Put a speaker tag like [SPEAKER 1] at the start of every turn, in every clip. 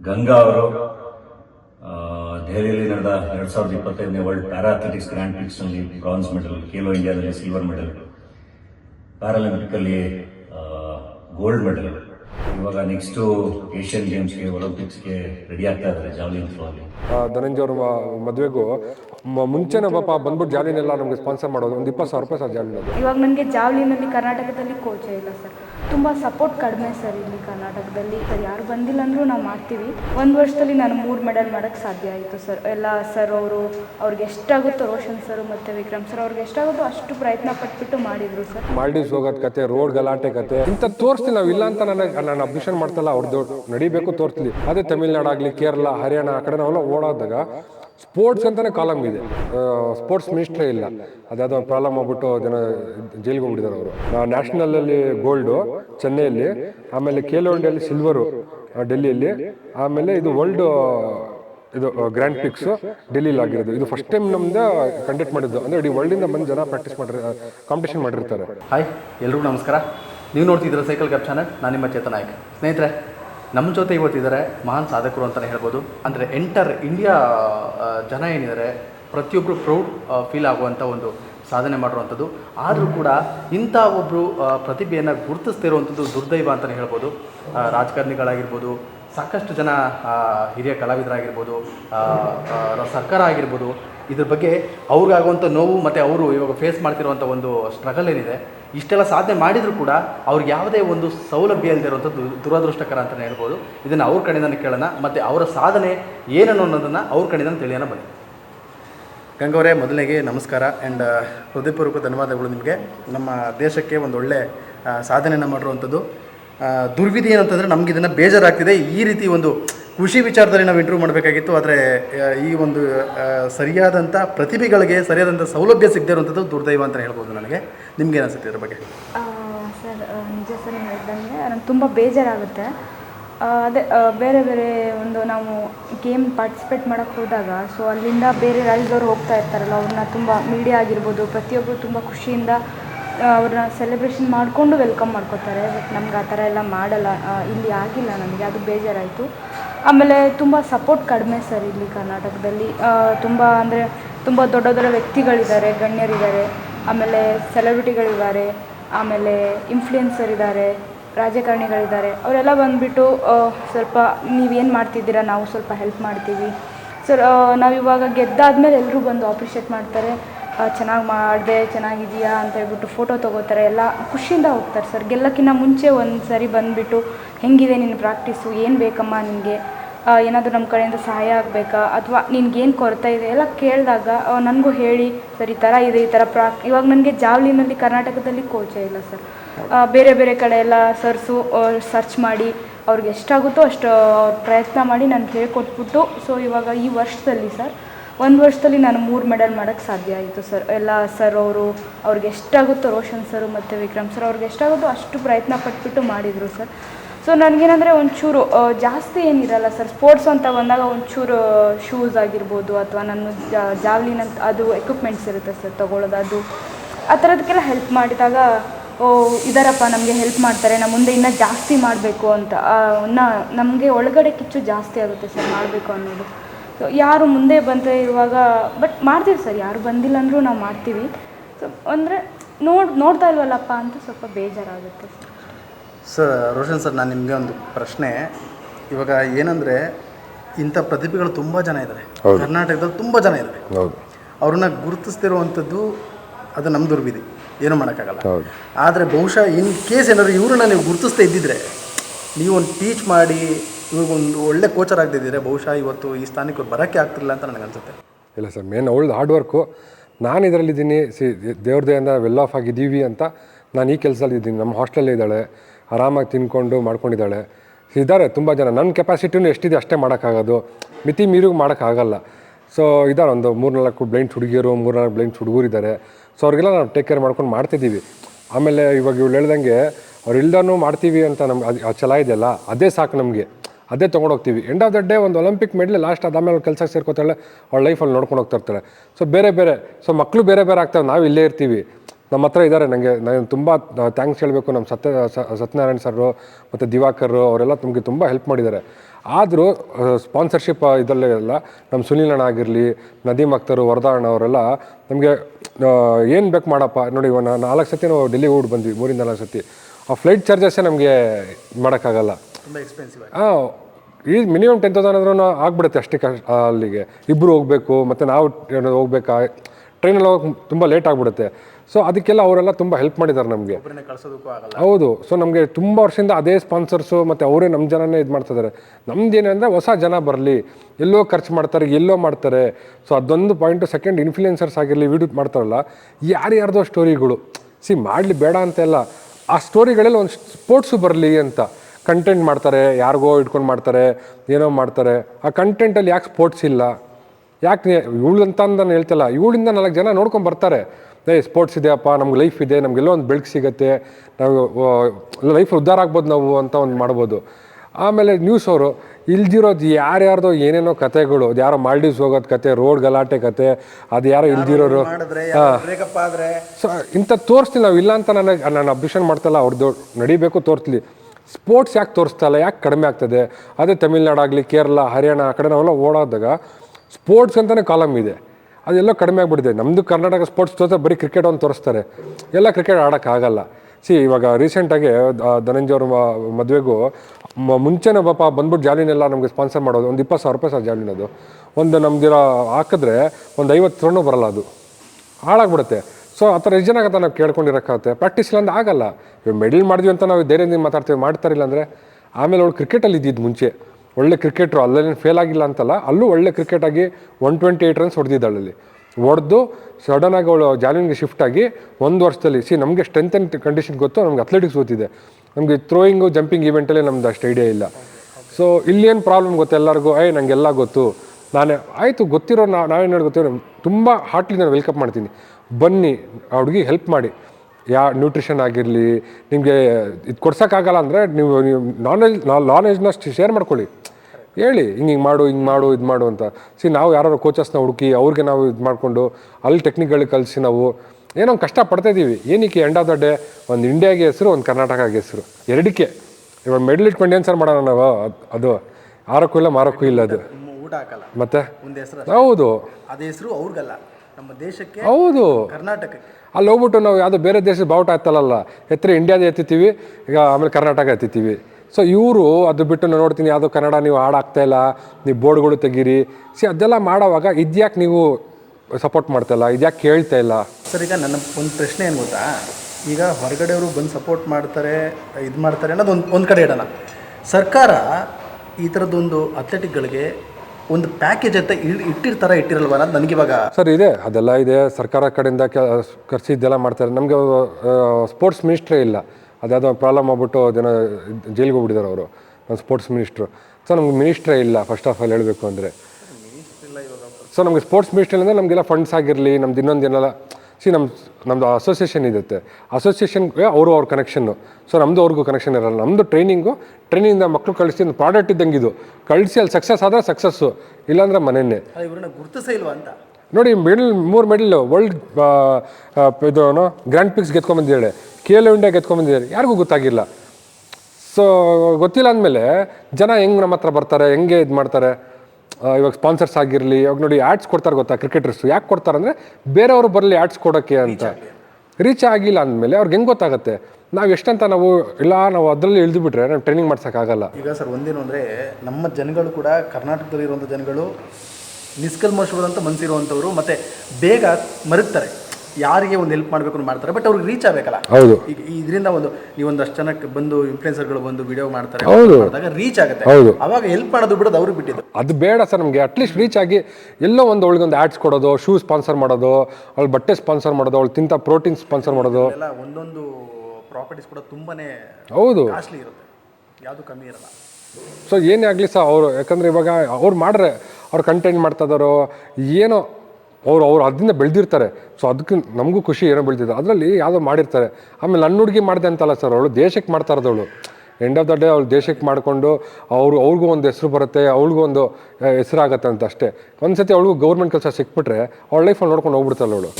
[SPEAKER 1] ಗಂಗಾ ಅವರು ದೆಹಲಿಯಲ್ಲಿ ನಡೆದ ಎರಡ್ ಸಾವಿರದ ಇಪ್ಪತ್ತೈದನೇ ವರ್ಲ್ಡ್ ಪ್ಯಾರಾ ಅಥ್ಲೆಟಿಕ್ಸ್ ಗ್ರ್ಯಾಂಡ್ ಪ್ರಿಕ್ಸ್ನಲ್ಲಿ ಬ್ರಾನ್ಸ್ ಮೆಡಲ್ ಖೇಲೋ ಇಂಡಿಯಾದಲ್ಲಿ ಸಿಲ್ವರ್ ಮೆಡಲ್ ಪ್ಯಾರಾಲಿಂಪಿಕಲ್ಲಿ ಗೋಲ್ಡ್ ಮೆಡಲ್ ಇವಾಗ ನೆಕ್ಸ್ಟು ಏಷ್ಯನ್ ಗೇಮ್ಸ್ಗೆ ಒಲಿಂಪಿಕ್ಸ್ಗೆ ರೆಡಿ ಆಗ್ತಾ ಇದ್ದಾರೆ ಜಾವ್ಲಿನ್ ಥ್ರೋ ಅಲ್ಲಿ.
[SPEAKER 2] ಆ, ಧನಂಜಯ ಅವರ ಮದುವೆಗೂ ಮುಂಚೆನೇ ಪಾಪ ಬಂದ್ಬಿಟ್ಟು ಜಾಲಿನೆಲ್ಲ ನಮಗೆ ಸ್ಪಾನ್ಸರ್ ಮಾಡೋದು ಒಂದು ಇಪ್ಪತ್ತು ಸಾವಿರ ರೂಪಾಯಿ ಸರ್ ಜಾವ್ಲಿನ್
[SPEAKER 3] ಇವಾಗ ನನಗೆ ಜಾವ್ಲಿನಲ್ಲಿ ಕರ್ನಾಟಕದಲ್ಲಿ ಕೋಚೇ ಇಲ್ಲ ಸರ್ ತುಂಬ ಸಪೋರ್ಟ್ ಕಡಿಮೆ ಸರ್ ಇಲ್ಲಿ ಕರ್ನಾಟಕದಲ್ಲಿ. ಸರ್, ಯಾರು ಬಂದಿಲ್ಲ ಅಂದರೂ ನಾವು ಮಾಡ್ತೀವಿ. ಒಂದು ವರ್ಷದಲ್ಲಿ ನಾನು ಮೂರು ಮೆಡಲ್ ಮಾಡೋಕ್ಕೆ ಸಾಧ್ಯ ಆಯಿತು ಸರ್. ಎಲ್ಲ ಸರ್ ಅವರು, ಅವ್ರಿಗೆ ಎಷ್ಟಾಗುತ್ತೋ ರೋಷನ್ ಸರ್ ಮತ್ತು ವಿಕ್ರಮ್ ಸರ್ ಅವ್ರಿಗೆ ಎಷ್ಟಾಗುತ್ತೋ ಅಷ್ಟು ಪ್ರಯತ್ನ ಪಟ್ಬಿಟ್ಟು ಮಾಡಿದರು ಸರ್.
[SPEAKER 2] ಮಾಲ್ಡೀವ್ಸ್ ಹೋಗೋದ್ ಕತೆ, ರೋಡ್ ಗಲಾಟೆ ಕತೆ ಇಂಥ ತೋರಿಸ್ತೀವಿ ನಾವು ಇಲ್ಲ ಅಂತ ನನಗೆ ನಾನು ಅಬ್ಮಿಷನ್ ಮಾಡ್ತಲ್ಲ ಅವ್ರದ್ದು ನಡಿಬೇಕು ತೋರಿಸ್ಲಿ ಅದೇ ತಮಿಳ್ನಾಡು ಆಗಲಿ, ಕೇರಳ, ಹರಿಯಾಣ ಆ ಕಡೆ ನಾವೆಲ್ಲ ಓಡಾದಾಗ ಸ್ಪೋರ್ಟ್ಸ್ ಅಂತಾನೆ ಕಾಲಮ್ ಇದೆ. ಸ್ಪೋರ್ಟ್ಸ್ ಮಿನಿಸ್ಟ್ರೇ ಇಲ್ಲ. ಅದಾದ ಪ್ರಾಬ್ಲಮ್ ಆಗ್ಬಿಟ್ಟು ಜನ ಜೈಲಿಗೆ ಹೋಗ್ಬಿಟ್ಟಿದ್ದಾರೆ ಅವರು. ನ್ಯಾಷನಲಲ್ಲಿ ಗೋಲ್ಡು ಚೆನ್ನೈಯಲ್ಲಿ, ಆಮೇಲೆ ಖೇಲೋ ಇಂಡಿಯಲ್ಲಿ ಸಿಲ್ವರು ಡೆಲ್ಲಿಯಲ್ಲಿ ಆಮೇಲೆ ಇದು ವರ್ಲ್ಡ್ ಇದು ಗ್ರ್ಯಾಂಡ್ ಪಿಕ್ಸ್ ಡೆಲ್ಲಿಲಿ ಆಗಿರೋದು. ಇದು ಫಸ್ಟ್ ಟೈಮ್ ನಮ್ದು ಕಂಡಕ್ಟ್ ಮಾಡಿದ್ದು. ಅಂದ್ರೆ ಇಡೀ ವರ್ಲ್ಡಿಂದ ಬಂದು ಜನ ಪ್ರಾಕ್ಟೀಸ್ ಮಾಡಿರ್ ಕಾಂಪಿಟೇಷನ್ ಮಾಡಿರ್ತಾರೆ.
[SPEAKER 4] ಹಾಯ್ ಎಲ್ರಿಗೂ ನಮಸ್ಕಾರ. ನೀವು ನೋಡ್ತಿದ್ದೀರ ಸೈಕಲ್ ಕ್ಯಾಪ್ ಚಾನಲ್ ನಾನು ನಿಮ್ಮ ಚೇತನ ನಾಯ್ಕ. ಸ್ನೇಹಿತರೆ ನಮ್ಮ ಜೊತೆ ಇವತ್ತಿದ್ದಾರೆ ಮಹಾನ್ ಸಾಧಕರು ಅಂತಲೇ ಹೇಳ್ಬೋದು. ಅಂದರೆ ಎಂಟರ್ ಇಂಡಿಯಾ ಜನ ಏನಿದ್ದಾರೆ ಪ್ರತಿಯೊಬ್ಬರು ಪ್ರೌಡ್ ಫೀಲ್ ಆಗುವಂಥ ಒಂದು ಸಾಧನೆ ಮಾಡಿರುವಂಥದ್ದು. ಆದರೂ ಕೂಡ ಇಂಥ ಒಬ್ಬರು ಪ್ರತಿಭೆಯನ್ನು ಗುರುತಿಸ್ತಿರುವಂಥದ್ದು ದುರ್ದೈವ ಅಂತಲೇ ಹೇಳ್ಬೋದು. ರಾಜಕಾರಣಿಗಳಾಗಿರ್ಬೋದು, ಸಾಕಷ್ಟು ಜನ ಹಿರಿಯ ಕಲಾವಿದರಾಗಿರ್ಬೋದು ಸರ್ಕಾರ ಆಗಿರ್ಬೋದು ಇದ್ರ ಬಗ್ಗೆ ಅವ್ರಿಗಾಗುವಂಥ ನೋವು ಮತ್ತು ಅವರು ಇವಾಗ ಫೇಸ್ ಮಾಡ್ತಿರುವಂಥ ಒಂದು ಸ್ಟ್ರಗಲ್ ಏನಿದೆ, ಇಷ್ಟೆಲ್ಲ ಸಾಧನೆ ಮಾಡಿದರೂ ಕೂಡ ಅವ್ರಿಗೆ ಯಾವುದೇ ಒಂದು ಸೌಲಭ್ಯ ಇಲ್ಲದೆ ಇರುವಂಥದ್ದು ದುರದೃಷ್ಟಕರ ಅಂತಲೇ ಹೇಳ್ಬೋದು. ಇದನ್ನು ಅವ್ರ ಕಣ್ಣಿಂದ ಕೇಳೋಣ, ಮತ್ತು ಅವರ ಸಾಧನೆ ಏನನ್ನು ಅನ್ನೋದನ್ನು ಅವ್ರ ಕಡೆಯಿಂದ ತಿಳಿಯೋಣ ಬನ್ನಿ. ಗಂಗವರೇ, ಮೊದಲಿಗೆ ನಮಸ್ಕಾರ ಆ್ಯಂಡ್ ಹೃದಯಪೂರ್ವಕ ಧನ್ಯವಾದಗಳು ನಿಮಗೆ. ನಮ್ಮ ದೇಶಕ್ಕೆ ಒಂದು ಒಳ್ಳೆ ಸಾಧನೆಯನ್ನು ಮಾಡಿರುವಂಥದ್ದು. ದುರ್ವಿಧಿ ಏನಂತಂದರೆ ನಮ್ಗೆ ಇದನ್ನು ಬೇಜಾರಾಗ್ತಿದೆ. ಈ ರೀತಿ ಒಂದು ಖುಷಿ ವಿಚಾರದಲ್ಲಿ ನಾವು ಇಂಟ್ರೂವ್ ಮಾಡಬೇಕಾಗಿತ್ತು, ಆದರೆ ಈ ಒಂದು ಸರಿಯಾದಂಥ ಪ್ರತಿಭೆಗಳಿಗೆ ಸರಿಯಾದಂಥ ಸೌಲಭ್ಯ ಸಿಗದೇ ಇರುವಂಥದ್ದು ದುರ್ದೈವ ಅಂತ ಹೇಳ್ಬೋದು ನನಗೆ. ನಿಮ್ಗೆ ಅನಿಸುತ್ತೆ ಇದ್ರ ಬಗ್ಗೆ?
[SPEAKER 3] ಸರ್ ನಿಜ ಸರ್ ಹೇಳಿದಂಗೆ ನನಗೆ ತುಂಬ ಬೇಜಾರಾಗುತ್ತೆ. ಅದೇ ಬೇರೆ ಬೇರೆ ಒಂದು ನಾವು ಗೇಮ್ ಪಾರ್ಟಿಸಿಪೇಟ್ ಮಾಡೋಕ್ಕೆ ಹೋದಾಗ, ಸೊ ಅಲ್ಲಿಂದ ಬೇರೆ ರಾಜ್ಯದವ್ರು ಹೋಗ್ತಾ ಇರ್ತಾರಲ್ಲ, ಅವ್ರನ್ನ ತುಂಬ ಮೀಡಿಯಾ ಆಗಿರ್ಬೋದು ಪ್ರತಿಯೊಬ್ಬರು ತುಂಬ ಖುಷಿಯಿಂದ ಅವ್ರನ್ನ ಸೆಲೆಬ್ರೇಷನ್ ಮಾಡಿಕೊಂಡು ವೆಲ್ಕಮ್ ಮಾಡ್ಕೋತಾರೆ. ಬಟ್ ನಮ್ಗೆ ಆ ಥರ ಎಲ್ಲ ಮಾಡಲ್ಲ ಇಲ್ಲಿ ಆಗಿಲ್ಲ ನನಗೆ ಅದು ಬೇಜಾರಾಯಿತು. ಆಮೇಲೆ ತುಂಬ ಸಪೋರ್ಟ್ ಕಡಿಮೆ ಸರ್ ಇಲ್ಲಿ ಕರ್ನಾಟಕದಲ್ಲಿ. ತುಂಬ ಅಂದರೆ ತುಂಬ ದೊಡ್ಡ ದೊಡ್ಡ ವ್ಯಕ್ತಿಗಳಿದ್ದಾರೆ, ಗಣ್ಯರಿದ್ದಾರೆ, ಆಮೇಲೆ ಸೆಲೆಬ್ರಿಟಿಗಳಿದ್ದಾರೆ ಆಮೇಲೆ ಇನ್ಫ್ಲುಯೆನ್ಸರ್ ಇದ್ದಾರೆ, ರಾಜಕಾರಣಿಗಳಿದ್ದಾರೆ. ಅವರೆಲ್ಲ ಬಂದುಬಿಟ್ಟು ಸ್ವಲ್ಪ ನೀವೇನು ಮಾಡ್ತಿದ್ದೀರಾ, ನಾವು ಸ್ವಲ್ಪ ಹೆಲ್ಪ್ ಮಾಡ್ತೀವಿ. ಸರ್ ನಾವಿವಾಗ ಗೆದ್ದಾದ್ಮೇಲೆ ಎಲ್ಲರೂ ಬಂದು ಅಪ್ರಿಷಿಯೇಟ್ ಮಾಡ್ತಾರೆ. ಚೆನ್ನಾಗಿ ಮಾಡಿದೆ ಚೆನ್ನಾಗಿದೆಯಾ ಅಂತ ಹೇಳ್ಬಿಟ್ಟು ಫೋಟೋ ತೊಗೋತಾರೆ. ಎಲ್ಲ ಖುಷಿಯಿಂದ ಹೋಗ್ತಾರೆ ಸರ್ ಗೆಲ್ಲೋಕ್ಕಿಂತ ಮುಂಚೆ ಒಂದು ಸರಿ ಬಂದುಬಿಟ್ಟು, ಹೆಂಗಿದೆ ನಿನ್ನ ಪ್ರಾಕ್ಟೀಸು ಏನು ಬೇಕಮ್ಮ ನಿನಗೆ? ಏನಾದರೂ ನಮ್ಮ ಕಡೆಯಿಂದ ಸಹಾಯ ಆಗಬೇಕಾ? ಅಥವಾ ನಿನ್ಗೇನು ಕೊರತೆ ಇದೆ? ಎಲ್ಲ ಕೇಳಿದಾಗ ನನಗೂ ಹೇಳಿ, ಸರ್, ಈ ಥರ ಇದೆ, ಈ ಥರ ಪ್ರಾಕ್ ಇವಾಗ ನನಗೆ ಜಾವ್ಲಿನಲ್ಲಿ ಕರ್ನಾಟಕದಲ್ಲಿ ಕೋಚೇ ಇಲ್ಲ ಸರ್ ಬೇರೆ ಬೇರೆ ಕಡೆ ಎಲ್ಲ ಸರ್ಸು ಸರ್ಚ್ ಮಾಡಿ, ಅವ್ರಿಗೆ ಎಷ್ಟಾಗುತ್ತೋ ಅಷ್ಟು ಪ್ರಯತ್ನ ಮಾಡಿ ನನಗೆ ಹೇಳ್ಕೊಟ್ಬಿಟ್ಟು ಸೊ ಇವಾಗ ಈ ವರ್ಷದಲ್ಲಿ ಸರ್ ಒಂದು ವರ್ಷದಲ್ಲಿ ನಾನು ಮೂರು ಮೆಡಲ್ ಮಾಡೋಕ್ಕೆ ಸಾಧ್ಯ ಆಯಿತು, ಸರ್. ಎಲ್ಲ ಸರ್ ಅವರು, ಅವ್ರಿಗೆ ಎಷ್ಟಾಗುತ್ತೋ, ರೋಷನ್ ಸರ್ ಮತ್ತು ವಿಕ್ರಮ್ ಸರ್ ಅವ್ರಿಗೆ ಎಷ್ಟಾಗುತ್ತೋ ಅಷ್ಟು ಪ್ರಯತ್ನ ಪಟ್ಬಿಟ್ಟು ಮಾಡಿದರು, ಸರ್. ಸೊ ನನಗೇನಂದರೆ ಒಂಚೂರು ಜಾಸ್ತಿ ಏನಿರಲ್ಲ, ಸರ್. ಸ್ಪೋರ್ಟ್ಸ್ ಅಂತ ಬಂದಾಗ ಒಂಚೂರು ಶೂಸ್ ಆಗಿರ್ಬೋದು ಅಥವಾ ನನ್ನ ಜಾವ್ಲಿನ್ ಅಂತ ಅದು ಎಕ್ವಿಪ್ಮೆಂಟ್ಸ್ ಇರುತ್ತೆ, ಸರ್, ತೊಗೊಳೋದು, ಅದು. ಆ ಥರದಕ್ಕೆಲ್ಲ ಹೆಲ್ಪ್ ಮಾಡಿದಾಗ, ಓ, ಇದಾರಪ್ಪ, ನಮಗೆ ಹೆಲ್ಪ್ ಮಾಡ್ತಾರೆ ನಮ್ಮ ಮುಂದೆ ಇನ್ನೂ ಜಾಸ್ತಿ ಮಾಡಬೇಕು ಅಂತ ನಮಗೆ ಒಳಗಡೆ ಕಿಚ್ಚು ಜಾಸ್ತಿ ಆಗುತ್ತೆ, ಸರ್, ಮಾಡಬೇಕು ಅನ್ನೋದು. ಯಾರು ಮುಂದೆ ಬಂದರೆ ಇರುವಾಗ ಬಟ್ ಮಾಡ್ತೀವಿ ಸರ್ ಯಾರು ಬಂದಿಲ್ಲ ಅಂದರೂ ನಾವು ಮಾಡ್ತೀವಿ. ಸೊ ಅಂದರೆ ನೋಡ್ ನೋಡ್ತಾ ಇಲ್ವಲ್ಲಪ್ಪ ಅಂತ ಸ್ವಲ್ಪ ಬೇಜಾರಾಗುತ್ತೆ. ಸರ್
[SPEAKER 4] ಸರ್ ರೋಷನ್ ಸರ್ ನಾನು ನಿಮಗೆ ಒಂದು ಪ್ರಶ್ನೆ. ಇವಾಗ ಏನಂದರೆ ಇಂಥ ಪ್ರತಿಭೆಗಳು ತುಂಬ ಜನ ಇದ್ದಾರೆ
[SPEAKER 2] ಹೌದು.
[SPEAKER 4] ಕರ್ನಾಟಕದಲ್ಲಿ ತುಂಬ ಜನ ಇದ್ದಾರೆ
[SPEAKER 2] ಹೌದು.
[SPEAKER 4] ಅವ್ರನ್ನ ಗುರುತಿಸ್ತಿರುವಂಥದ್ದು ಅದು ನಮ್ಮ ದುರ್ವಿಧಿ. ಏನು ಮಾಡೋಕ್ಕಾಗಲ್ಲ.
[SPEAKER 2] ಹೌದು.
[SPEAKER 4] ಆದರೆ ಬಹುಶಃ ಇನ್ ಕೇಸ್ ಏನಾದ್ರು ಇವ್ರನ್ನ ನೀವು ಗುರುತಿಸ್ತಾ ಇದ್ದಿದ್ರೆ ನೀವು ಒಂದು ಟೀಚ್ ಮಾಡಿ ಇವಾಗ ಒಂದು ಒಳ್ಳೆ ಕೋಚರ್ ಆಗದಿದ್ದರೆ ಬಹುಶಃ ಇವತ್ತು ಈ ಸ್ಥಾನಕ್ಕೆ ಬರೋಕ್ಕೆ ಆಗ್ತಿಲ್ಲ ಅಂತ ನನಗೆ ಅನ್ಸುತ್ತೆ.
[SPEAKER 2] ಇಲ್ಲ ಸರ್ ಮೇನ್ ಅವಳ್ದು ಹಾರ್ಡ್ ವರ್ಕು ನಾನು ಇದರಲ್ಲಿದ್ದೀನಿ ಸಿ ದೇವ್ರದೇಂದ ವೆಲ್ ಆಫ್ ಆಗಿದ್ದೀವಿ ಅಂತ ನಾನು ಈ ಕೆಲಸದಲ್ಲಿ ಇದ್ದೀನಿ. ನಮ್ಮ ಹಾಸ್ಟೆಲ್ಲೇ ಇದ್ದಾಳೆ, ಆರಾಮಾಗಿ ತಿನ್ಕೊಂಡು ಮಾಡ್ಕೊಂಡಿದ್ದಾಳೆ. ಇದ್ದಾರೆ ತುಂಬ ಜನ. ನನ್ನ ಕೆಪಾಸಿಟಿನೂ ಎಷ್ಟಿದೆ ಅಷ್ಟೇ ಮಾಡೋಕ್ಕಾಗೋದು. ಮಿತಿ ಮೀರಿಗೂ ಮಾಡೋಕ್ಕಾಗಲ್ಲ. ಸೊ ಇದ್ದಾರೆ ಒಂದು ಮೂರ್ನಾಲ್ಕು ಬ್ಲೈಂಡ್ಸ್ ಹುಡುಗಿಯರು, ಮೂರ್ನಾಲ್ಕು ಬ್ಲೈಂಡ್ಸ್ ಹುಡುಗರು ಇದ್ದಾರೆ ಸೊ ಅವ್ರಿಗೆಲ್ಲ ನಾವು ಟೇಕ್ ಕೇರ್ ಮಾಡ್ಕೊಂಡು ಮಾಡ್ತಿದ್ದೀವಿ. ಆಮೇಲೆ ಇವಾಗ ಇವಳು ಹೇಳ್ದಂಗೆ, ಅವ್ರು ಇಲ್ದನೂ ಮಾಡ್ತೀವಿ ಅಂತ ನಮ್ಗೆ ಅದು ಛಲ ಇದೆಯಲ್ಲ, ಅದೇ ಸಾಕು ನಮಗೆ. ಅದೇ ತೊಗೊಂಡೋಗ್ತೀವಿ ಎಂಡ್ ಆಫ್ ದ ಡೇ ಒಂದು ಒಲಿಂಪಿಕ್ ಮೆಡ್ಲ್ ಲಾಸ್ಟ್ ಅದಾದಮೇಲೆ ಅವ್ರು ಕೆಲಸಕ್ಕೆ ಸೇರ್ಕೋತಾಳೆ ಅವ್ಳ ಲೈಫಲ್ಲಿ ನೋಡ್ಕೊಂಡು ಹೋಗ್ತಾ ಇರ್ತಾಳೆ ಸೊ ಬೇರೆ ಬೇರೆ ಸೊ ಮಕ್ಕಳು ಬೇರೆ ಬೇರೆ ಆಗ್ತವೆ ನಾವು ಇಲ್ಲೇ ಇರ್ತೀವಿ. ನಮ್ಮ ಹತ್ರ ಇದ್ದಾರೆ ನನಗೆ ನಾನು ತುಂಬ ಥ್ಯಾಂಕ್ಸ್ ಹೇಳಬೇಕು ನಮ್ಮ ಸತ್ಯ ಸತ್ಯನಾರಾಯಣ ಸರ್ ಮತ್ತು ದಿವಾಕರ್ ಅವರೆಲ್ಲ ನಮಗೆ ತುಂಬ ಹೆಲ್ಪ್ ಮಾಡಿದ್ದಾರೆ. ಆದರೂ ಸ್ಪಾನ್ಸರ್ಶಿಪ್ ಇದರಲ್ಲೇ ಎಲ್ಲ ನಮ್ಮ ಸುನೀಲ್ ಅಣ್ಣ ಆಗಿರಲಿ ನದೀಮ್ ಅಖ್ತರು ವರದಾ ಅಣ್ಣ ಅವರೆಲ್ಲ ನಮಗೆ ಏನು ಬೇಕು ಮಾಡಪ್ಪ? ನೋಡಿ ನಾಲ್ಕು ಸತಿ ನಾವು ಡೆಲ್ಲಿಗೆ ಹೋಗಿ ಬಂದ್ವಿ ಮೂರಿಂದ ನಾಲ್ಕು ಸತಿ. ಆ ಫ್ಲೈಟ್ ಚಾರ್ಜಸ್ಸೇ ನಮಗೆ ಮಾಡೋಕ್ಕಾಗಲ್ಲ.
[SPEAKER 4] ತುಂಬ ಎಕ್ಸ್ಪೆನ್ಸಿವ್
[SPEAKER 2] ಹಾಂ ಈ ಮಿನಿಮಮ್ ಟೆನ್ ತೌಸಂಡ್ ಅಂದ್ರೂ ಆಗ್ಬಿಡುತ್ತೆ ಅಷ್ಟೇ ಕಷ್ಟ ಅಲ್ಲಿಗೆ. ಇಬ್ಬರು ಹೋಗಬೇಕು ಮತ್ತು ನಾವು ಹೋಗ್ಬೇಕಾ? ಟ್ರೈನಲ್ಲಿ ಹೋಗಕ್ಕೆ ತುಂಬ ಲೇಟ್ ಆಗಿಬಿಡುತ್ತೆ. ಸೊ ಅದಕ್ಕೆಲ್ಲ ಅವರೆಲ್ಲ ತುಂಬ ಹೆಲ್ಪ್ ಮಾಡಿದ್ದಾರೆ ನಮಗೆ. ಹೌದು. ಸೊ ನಮಗೆ ತುಂಬ ವರ್ಷದಿಂದ ಅದೇ ಸ್ಪಾನ್ಸರ್ಸು ಮತ್ತು ಅವರೇ ನಮ್ಮ ಜನನೇ ಇದು ಮಾಡ್ತಿದ್ದಾರೆ ನಮ್ದು ಏನಂದರೆ ಹೊಸ ಜನ ಬರಲಿ. ಎಲ್ಲೋ ಖರ್ಚು ಮಾಡ್ತಾರೆ ಎಲ್ಲೋ ಮಾಡ್ತಾರೆ. ಸೊ ಅದೊಂದು ಪಾಯಿಂಟು ಸೆಕೆಂಡ್ ಇನ್ಫ್ಲೂಯೆನ್ಸರ್ಸ್ ಆಗಿರಲಿ ವಿಡಿಯೋ ಮಾಡ್ತಾರಲ್ಲ ಯಾರ್ಯಾರ್ದೋ ಸ್ಟೋರಿಗಳು ಸಿ ಮಾಡಲಿ ಬೇಡ ಅಂತೆಲ್ಲ. ಆ ಸ್ಟೋರಿಗಳಲ್ಲಿ ಒಂದು ಸ್ಪೋರ್ಟ್ಸು ಬರಲಿ ಅಂತ. ಕಂಟೆಂಟ್ ಮಾಡ್ತಾರೆ ಯಾರಿಗೋ ಇಟ್ಕೊಂಡು ಮಾಡ್ತಾರೆ ಏನೋ ಮಾಡ್ತಾರೆ. ಆ ಕಂಟೆಂಟಲ್ಲಿ ಯಾಕೆ ಸ್ಪೋರ್ಟ್ಸ್ ಇಲ್ಲ? ಯಾಕೆ ಇವಳು ಅಂತ ನಾನು ಹೇಳ್ತಿಲ್ಲ. ಇವಳಿಂದ ನಾಲ್ಕು ಜನ ನೋಡ್ಕೊಂಡು ಬರ್ತಾರೆ. ಏ ಸ್ಪೋರ್ಟ್ಸ್ ಇದೆಯಪ್ಪ ನಮ್ಗೆ ಲೈಫ್ ಇದೆ ನಮಗೆಲ್ಲೋ ಒಂದು ಬೆಳಕು ಸಿಗುತ್ತೆ. ನಾವು ಲೈಫ್ ಉದ್ಧಾರ ಆಗ್ಬೋದು ನಾವು ಅಂತ ಒಂದು ಮಾಡ್ಬೋದು. ಆಮೇಲೆ ನ್ಯೂಸ್ ಅವರು ಇಲ್ದಿರೋದು ಯಾರ್ಯಾರ್ದೋ ಏನೇನೋ ಕತೆಗಳು ಅದು ಯಾರೋ ಮಾಲ್ಡೀವ್ಸ್ ಹೋಗೋದು ಕತೆ ರೋಡ್ ಗಲಾಟೆ ಕತೆ ಅದು ಯಾರೋ ಇಲ್ದಿರೋರು. ಸೊ ಇಂಥ ತೋರಿಸ್ತೀನಿ ನಾವು ಇಲ್ಲ ಅಂತ ನನಗೆ ನಾನು ಅಬ್ಜೆಕ್ಷನ್ ಮಾಡ್ತಲ್ಲ ಅವ್ರದ್ದು ನಡಿಬೇಕು ತೋರಿಸ್ಲಿ ಸ್ಪೋರ್ಟ್ಸ್ ಯಾಕೆ ತೋರಿಸ್ತಾ ಇಲ್ಲ? ಯಾಕೆ ಕಡಿಮೆ ಆಗ್ತದೆ? ಅದೇ ತಮಿಳ್ನಾಡಾಗಲಿ ಕೇರಳ, ಹರಿಯಾಣ ಆ ಕಡೆ ನಾವೆಲ್ಲ ಓಡಾದಾಗ ಸ್ಪೋರ್ಟ್ಸ್ ಅಂತಲೇ ಕಾಲಮ್ ಇದೆ. ಅದೆಲ್ಲ ಕಡಿಮೆ ಆಗಿಬಿಟ್ಟಿದೆ. ನಮ್ಮದು ಕರ್ನಾಟಕ ಸ್ಪೋರ್ಟ್ಸ್ ತೋರಿಸ್ತಾರೆ ಬರೀ ಕ್ರಿಕೆಟ್ ಒಂದು ತೋರಿಸ್ತಾರೆ. ಎಲ್ಲ ಕ್ರಿಕೆಟ್ ಆಡೋಕ್ಕಾಗಲ್ಲ. ಸಿ, ಇವಾಗ ರೀಸೆಂಟಾಗಿ ಧನಂಜಯ ಅವ್ರ ಮದುವೆಗೂ ಮುಂಚೆನೇ ಪಾಪ ಬಂದ್ಬಿಟ್ಟು ಜಾಲಿನೆಲ್ಲ ನಮಗೆ ಸ್ಪಾನ್ಸರ್ ಮಾಡೋದು. ಒಂದು ಇಪ್ಪತ್ತು ಸಾವಿರ ರೂಪಾಯಿ ಸರ್ ಜಾಲಿನದು. ಒಂದು ನಮ್ದಿರೋ ಹಾಕಿದ್ರೆ ಒಂದು ಐವತ್ತು ರನ್ನು ಬರಲ್ಲ ಅದು. ಹಾಳಾಗ್ಬಿಡುತ್ತೆ. ಸೊ ಆ ಥರ ಎಷ್ಟು ಜನ ನಾವು ಕೇಳ್ಕೊಂಡಿರೋಕ್ಕಾಗುತ್ತೆ ಪ್ರಾಕ್ಟೀಸ್ ಇಲ್ಲ ಅಂದ್ರೆ ಆಗಲ್ಲ. ಇವಾಗ ಮೆಡಲ್ ಮಾಡಿದ್ವಿ ಅಂತ ನಾವು ಧೈರ್ಯದಿಂದ ಮಾತಾಡ್ತೀವಿ, ಮಾಡ್ತಾರಿಲ್ಲ ಅಂದರೆ ಆಮೇಲೆ ಅವಳು ಕ್ರಿಕೆಟಲ್ಲಿ ಇದ್ದಿದ್ದು ಮುಂಚೆ. ಒಳ್ಳೆ ಕ್ರಿಕೆಟ್ರು ಅಲ್ಲೇನು ಫೇಲ್ ಆಗಿಲ್ಲ ಅಂತಲ್ಲ, ಅಲ್ಲೂ ಒಳ್ಳೆ ಕ್ರಿಕೆಟ್ ಆಗಿ ಒನ್ ಟ್ವೆಂಟಿ ಏಯ್ಟ್ ರನ್ಸ್ ಹೊಡೆದಿದ್ದಾಳಲ್ಲಿ ಹೊಡೆದು ಸಡನ್ನಾಗಿ ಅವಳು ಜಾಲಿನ್ಗೆ ಶಿಫ್ಟ್ ಆಗಿ ಒಂದು ವರ್ಷದಲ್ಲಿ ಸಿ ನಮಗೆ ಸ್ಟ್ರೆಂತ್ ಆ್ಯಂಡ್ ಕಂಡೀಷನ್ ಗೊತ್ತು, ನಮ್ಗೆ ಅಥ್ಲೆಟಿಕ್ಸ್ ಗೊತ್ತಿದೆ. ನಮಗೆ ಥ್ರೋಯಿಂಗು ಜಂಪಿಂಗ್ ಈವೆಂಟಲ್ಲೇ ನಮ್ದು ಅಷ್ಟು ಐಡಿಯಾ ಇಲ್ಲ. ಸೊ ಇಲ್ಲೇನು ಪ್ರಾಬ್ಲಮ್ ಗೊತ್ತು ಎಲ್ಲರಿಗೂ? ಏಯ್ ನನಗೆಲ್ಲ ಗೊತ್ತು. ನಾನೇ, ಆಯಿತು, ಗೊತ್ತಿರೋ ನಾ, ನಾವೇನು ಗೊತ್ತಿರೋ ತುಂಬ ಹಾರ್ಟ್ಲಿ ನಾನು ವೆಲ್ಕಮ್ ಮಾಡ್ತೀನಿ. ಬನ್ನಿ, ಆ ಹುಡುಗಿ ಹೆಲ್ಪ್ ಮಾಡಿ. ಯಾ ನ್ಯೂಟ್ರಿಷನ್ ಆಗಿರಲಿ, ನಿಮಗೆ ಇದು ಕೊಡ್ಸೋಕ್ಕಾಗಲ್ಲ ಅಂದರೆ ನೀವು ನೀವು ನಾಲೆಜ್ ನಾಲೆಜ್ನ ಶೇರ್ ಮಾಡ್ಕೊಳ್ಳಿ. ಹೇಳಿ, ಹಿಂಗೆ ಹಿಂಗೆ ಮಾಡು ಹಿಂಗೆ ಮಾಡು, ಇದು ಮಾಡು ಅಂತ. ಸಿ, ನಾವು ಯಾರು ಕೋಚಸ್ನ ಹುಡುಕಿ, ಅವ್ರಿಗೆ ನಾವು ಇದು ಮಾಡಿಕೊಂಡು, ಅಲ್ಲಿ ಟೆಕ್ನಿಕ್ಗಳಿಗೆ ಕಲಿಸಿ ನಾವು, ಏನೋ ಕಷ್ಟ ಪಡ್ತಾ ಇದ್ದೀವಿ ಏನಕ್ಕೆ ಎಂಡ್ ಆಫ್ ದ ಡೇ ಒಂದು ಇಂಡಿಯಾಗೆ ಹೆಸರು, ಒಂದು ಕರ್ನಾಟಕಗೆ ಹೆಸರು. ಎರಡಕ್ಕೆ ಇವಾಗ ಮೆಡಲ್ ಇಟ್ಕೊಂಡು ಏನು ಸರ್ ಮಾಡೋಣ ನಾವು ಅದ್- ಆರೋಕ್ಕೂ ಇಲ್ಲ, ಮಾರೋಕ್ಕೂ ಇಲ್ಲ, ಅದು.
[SPEAKER 4] ಊಟ ಹಾಕಲ್ಲ.
[SPEAKER 2] ಮತ್ತೆ?
[SPEAKER 4] ಒಂದು ಹೆಸರು
[SPEAKER 2] ಹೌದು.
[SPEAKER 4] ಅದೇ ಹೆಸರು ಅವ್ರಿಗಲ್ಲ. ನಮ್ಮ ದೇಶಕ್ಕೆ
[SPEAKER 2] ಹೌದು.
[SPEAKER 4] ಕರ್ನಾಟಕಕ್ಕೆ.
[SPEAKER 2] ಅಲ್ಲಿ ಹೋಗ್ಬಿಟ್ಟು ನಾವು ಯಾವುದೋ ಬೇರೆ ದೇಶದ ಬಾವುಟ ಎತ್ತಲ್ಲ ಎತ್ತರ ಇಂಡಿಯಾದ ಎತ್ತಿತೀವಿ ಈಗ ಆಮೇಲೆ ಕರ್ನಾಟಕ ಎತ್ತಿತೀವಿ ಸೊ ಇವರು ಅದು ಬಿಟ್ಟು ನಾನು ನೋಡ್ತೀನಿ ಯಾವುದೋ ಕನ್ನಡ ನೀವು ಹಾಡಾಗ್ತಾ ಇಲ್ಲ ನೀವು ಬೋರ್ಡ್ಗಳು ತೆಗೀರಿ. ಸಿ ಅದೆಲ್ಲ ಮಾಡೋವಾಗ ಇದ್ಯಾಕೆ ನೀವು ಸಪೋರ್ಟ್ ಮಾಡ್ತಾಯಿಲ್ಲ ಇದ್ಯಾಕೆ ಕೇಳ್ತಾ ಇಲ್ಲ?
[SPEAKER 4] ಸರ್ ಈಗ ನನ್ನ ಒಂದು ಪ್ರಶ್ನೆ ಏನು ಗೊತ್ತಾ? ಈಗ ಹೊರಗಡೆಯವರು ಬಂದು ಸಪೋರ್ಟ್ ಮಾಡ್ತಾರೆ ಇದು ಮಾಡ್ತಾರೆ ಅನ್ನೋದು ಒಂದು ಒಂದು ಕಡೆ ಇಡೋಣ ಸರ್ಕಾರ ಈ ಥರದ್ದೊಂದು ಅಥ್ಲೆಟಿಕ್ಗಳಿಗೆ ಒಂದು ಪ್ಯಾಕೇಜ್ ಅಂತ ಇಳ್- ಇಟ್ಟಿರ್ತಾರ ಇಟ್ಟಿರಲ್ವ ಅನ್ನೋದು ಇವಾಗ
[SPEAKER 2] ಸರ್, ಇದೆ. ಅದೆಲ್ಲ ಇದೆ. ಸರ್ಕಾರ ಕಡೆಯಿಂದ ಇದೆಲ್ಲ ಮಾಡ್ತಾರೆ. ನಮಗೆ ಸ್ಪೋರ್ಟ್ಸ್ ಮಿನಿಸ್ಟ್ರೇ ಇಲ್ಲ. ಅದಾದ ಪ್ರಾಬ್ಲಮ್ ಆಗ್ಬಿಟ್ಟು ಜನ ಜೈಲಿಗೆ ಹೋಗ್ಬಿಟ್ಟಿದ್ದಾರೆ ಅವರು. ನಮ್ಮ ಸ್ಪೋರ್ಟ್ಸ್ ಮಿನಿಸ್ಟ್ರು ಸೊ ನಮ್ಗೆ ಮಿನಿಸ್ಟ್ರೇ ಇಲ್ಲ ಫಸ್ಟ್ ಆಫ್ ಆಲ್ ಹೇಳಬೇಕು ಅಂದರೆ. ಸೊ ನಮಗೆ ಸ್ಪೋರ್ಟ್ಸ್ ಮಿನಿಸ್ಟ್ರಿಂದ ನಮಗೆಲ್ಲ ಫಂಡ್ಸ್ ಆಗಿರಲಿ, ನಮ್ದು ಇನ್ನೊಂದು ಏನೆಲ್ಲ ಸಿ ನಮ್ಮ ನಮ್ಮದು ಅಸೋಸಿಯೇಷನ್ ಇರುತ್ತೆ. ಅಸೋಸಿಯೇಷನ್ಗೆ ಅವರು ಅವ್ರ ಕನೆಕ್ಷನ್ನು ಸೊ ನಮ್ಮದು ಅವ್ರಿಗೂ ಕನೆಕ್ಷನ್ ಇರಲ್ಲ. ನಮ್ಮದು ಟ್ರೈನಿಂಗು ಟ್ರೈನಿಂಗಿಂದ ಮಕ್ಕಳು ಕಳಿಸಿ ಒಂದು ಪ್ರಾಡಕ್ಟ್ ಇದ್ದಂಗೆ ಇದು. ಕಳಿಸಿ ಅಲ್ಲಿ ಸಕ್ಸಸ್ ಆದರೆ ಸಕ್ಸಸ್ಸು ಇಲ್ಲಾಂದ್ರೆ ಮನೆಯೇ
[SPEAKER 4] ಇವ್ರನ್ನ ಗುರುತಿಸೇ ಇಲ್ವಾ ಅಂತ?
[SPEAKER 2] ನೋಡಿ ಮಿಡಲ್ ಮೂರು ಮೆಡಲ್ ವರ್ಲ್ಡ್ ಇದು ಗ್ರ್ಯಾಂಡ್ ಪಿಕ್ಸ್ ಗೆದ್ಕೊಂಬಂದಿದ್ದಾಳೆ ಕೇಲೋ ಇಂಡಿಯಾ ಗೆದ್ಕೊಂಬಂದಿದ್ದಾರೆ ಯಾರಿಗೂ ಗೊತ್ತಾಗಿಲ್ಲ. ಸೊ ಗೊತ್ತಿಲ್ಲ ಅಂದಮೇಲೆ ಜನ ಹೆಂಗೆ ನಮ್ಮ ಹತ್ರ ಬರ್ತಾರೆ ಹೆಂಗೆ ಇದು ಮಾಡ್ತಾರೆ ಇವಾಗ ಸ್ಪಾನ್ಸರ್ಸ್ ಆಗಿರಲಿ ಇವಾಗ ನೋಡಿ ಆ್ಯಡ್ಸ್ ಕೊಡ್ತಾರೆ ಗೊತ್ತಾ ಕ್ರಿಕೆಟರ್ಸು. ಯಾಕೆ ಕೊಡ್ತಾರೆ ಅಂದರೆ ಬೇರೆಯವರು ಬರಲಿ ಆ್ಯಡ್ಸ್ ಕೊಡೋಕ್ಕೆ ಅಂತ. ರೀಚ್ ಆಗಿಲ್ಲ ಅಂದಮೇಲೆ ಅವ್ರಿಗೆ ಹೆಂಗೆ ಗೊತ್ತಾಗುತ್ತೆ? ನಾವು ಎಷ್ಟಂತ ನಾವು ಇಲ್ಲ ನಾವು ಅದರಲ್ಲಿ ಇಳಿದುಬಿಟ್ರೆ ನಾವು ಟ್ರೈನಿಂಗ್ ಮಾಡ್ಸೋಕ್ಕಾಗಲ್ಲ
[SPEAKER 4] ಈಗ ಸರ್ ಒಂದೇನು ಅಂದರೆ ನಮ್ಮ ಜನಗಳು ಕೂಡ ಕರ್ನಾಟಕದಲ್ಲಿರುವಂಥ ಜನಗಳು ನಿಷ್ಕಲ್ಮಶವಾದಂಥ ಮನಸ್ಸಿರುವಂಥವ್ರು ಮತ್ತು ಬೇಗ ಮರುಗ್ತಾರೆ. ಯಾರಿಗೆ ಒಂದು ಹೆಲ್ಪ್ ಮಾಡಬೇಕು ಅಂತ ಮಾಡ್ತಾರೆ. ಬಟ್ ಅವ್ರಿಗೆ ರೀಚ್ ಆಗಬೇಕಲ್ಲ.
[SPEAKER 2] ಹೌದು.
[SPEAKER 4] ಈಗ ಇದರಿಂದ ಒಂದು ನೀವು ಒಂದಷ್ಟು ಜನಕ್ಕೆ ಬಂದು ಇನ್ಫ್ಲುಯೆನ್ಸರ್ಗಳು ಬಂದು ವಿಡಿಯೋ ಮಾಡ್ತಾರೆ
[SPEAKER 2] ಹೌದು.
[SPEAKER 4] ಮಾಡಿದಾಗ ರೀಚ್ ಆಗುತ್ತೆ.
[SPEAKER 2] ಹೌದು.
[SPEAKER 4] ಅವಾಗ ಹೆಲ್ಪ್ ಮಾಡೋದು ಬಿಡೋದು ಅವ್ರಿಗೆ ಬಿಟ್ಟಿದ್ದು.
[SPEAKER 2] ಅದು ಬೇಡ ಸರ್ ನಮಗೆ. ಅಟ್ಲೀಸ್ಟ್ ರೀಚ್ ಆಗಿ ಎಲ್ಲೋ ಒಂದು ಅವಳಿಗೊಂದು ಆ್ಯಡ್ಸ್ ಕೊಡೋದು ಶೂ ಸ್ಪಾನ್ಸರ್ ಮಾಡೋದು ಅವಳು ಬಟ್ಟೆ ಸ್ಪಾನ್ಸರ್ ಮಾಡೋದು ಅವಳು ತಿಂತ ಪ್ರೋಟೀನ್ ಸ್ಪಾನ್ಸರ್ ಮಾಡೋದು.
[SPEAKER 4] ಎಲ್ಲ ಒಂದೊಂದು ಪ್ರಾಪರ್ಟೀಸ್ ಕೂಡ ತುಂಬಾನೇ
[SPEAKER 2] ಹೌದು.
[SPEAKER 4] ಕಾಸ್ಟ್ಲಿ ಇರುತ್ತೆ. ಯಾವುದು ಕಮ್ಮಿ ಇರಲ್ಲ.
[SPEAKER 2] ಸೊ ಏನೇ ಆಗಲಿ ಸರ್ ಅವರು ಯಾಕಂದರೆ ಇವಾಗ ಅವ್ರು ಮಾಡ್ರೆ ಅವ್ರು ಕಂಟೆಂಟ್ ಮಾಡ್ತಾ ಇದ್ದಾರೋ ಏನೋ ಅವ್ರು ಅವ್ರು ಅದರಿಂದ ಬೆಳೆದಿರ್ತಾರೆ. ಸೊ ಅದಕ್ಕೆ ನಮಗೂ ಖುಷಿ ಏನೋ ಬೆಳೆದಿದೆ. ಅದರಲ್ಲಿ ಯಾವುದೋ ಮಾಡಿರ್ತಾರೆ. ಆಮೇಲೆ ನನ್ನ ಹುಡುಗಿ ಮಾಡಿದೆ ಅಂತಲ್ಲ ಸರ್ ಅವಳು. ದೇಶಕ್ಕೆ ಮಾಡ್ತಾ ಇರೋದವಳು ಎಂಡ್ ಆಫ್ ದ ಡೇ ಅವ್ಳು ದೇಶಕ್ಕೆ ಮಾಡಿಕೊಂಡು ಅವರು, ಅವ್ರಿಗೂ ಒಂದು ಹೆಸರು ಬರುತ್ತೆ ಅವಳಿಗೂ ಒಂದು ಹೆಸರಾಗತ್ತೆ ಅಂತ ಅಷ್ಟೇ. ಒಂದು ಸತಿ ಅವಳಿಗೂ ಗೌರ್ಮೆಂಟ್ ಕೆಲಸ ಸಿಕ್ಬಿಟ್ರೆ ಅವಳ ಲೈಫಲ್ಲಿ ನೋಡ್ಕೊಂಡು ಹೋಗ್ಬಿಡ್ತಾಳೆ ಅವಳು.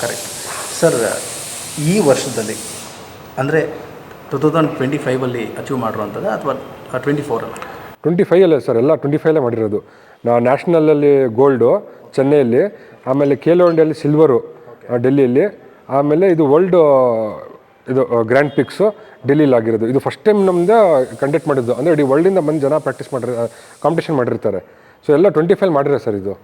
[SPEAKER 4] ಕರೆಕ್ಟ್ ಸರ್ ಈ ವರ್ಷದಲ್ಲಿ, ಅಂದರೆ ಟು ತೌಸಂಡ್ ಟ್ವೆಂಟಿ ಫೈವಲ್ಲಿ ಅಚೀವ್ ಮಾಡಿರುವಂಥದ್ದು ಅಥವಾ ಟ್ವೆಂಟಿ ಫೋರಲ್ಲಿ
[SPEAKER 2] ಟ್ವೆಂಟಿ ಫೈವಲ್ಲೇ ಸರ್, ಎಲ್ಲ ಟ್ವೆಂಟಿ ಫೈವಲ್ಲೇ ಮಾಡಿರೋದು. ನಾ ನ್ಯಾಷನಲಲ್ಲಿ ಗೋಲ್ಡು ಚೆನ್ನೈಯಲ್ಲಿ, ಆಮೇಲೆ ಖೇಲೋ ಇಂಡಿಯಲ್ಲಿ ಸಿಲ್ವರು ಡೆಲ್ಲಿಯಲ್ಲಿ, ಆಮೇಲೆ ಇದು ವರ್ಲ್ಡು ಇದು ಗ್ರ್ಯಾಂಡ್ ಪಿಕ್ಸು ಡೆಲ್ಲಿಲಿ ಆಗಿರೋದು. ಇದು ಫಸ್ಟ್ ಟೈಮ್ ನಮ್ಮದು ಕಂಡಕ್ಟ್ ಮಾಡಿದ್ದು. ಅಂದರೆ ಇಡೀ ವರ್ಲ್ಡಿಂದ ಬಂದು ಜನ ಪ್ರಾಕ್ಟೀಸ್ ಮಾಡಿರ ಕಾಂಪಿಟೇಷನ್ ಮಾಡಿರ್ತಾರೆ. ಸೊ ಎಲ್ಲ ಟ್ವೆಂಟಿ ಫೈವ್ ಮಾಡಿರೋ ಸರ್ ಇದು.